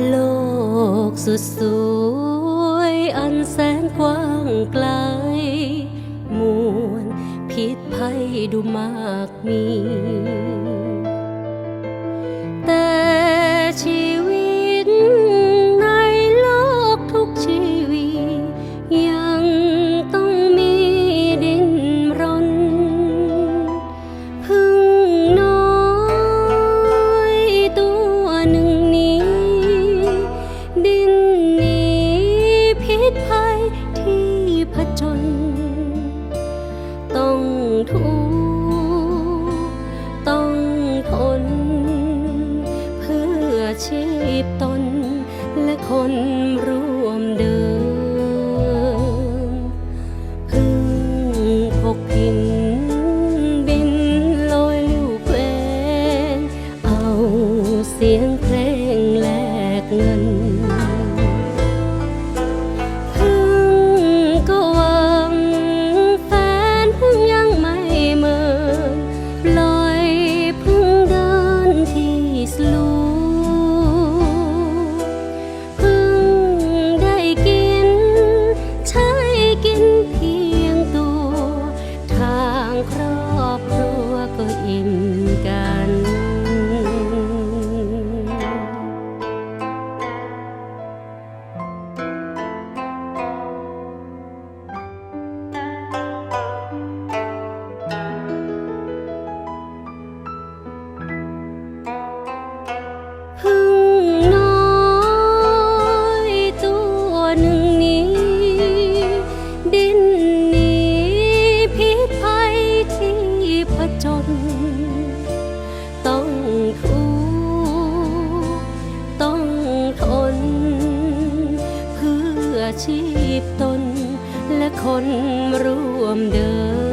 โลกสุดสวยอันแสนกว้างไกล มวลพิษภัยดูมากมี บตนและคนร่วมเดิมพึ่งพกพินบินลอยลู่เควงเอาเสียง พตนและคนร่วมเดิน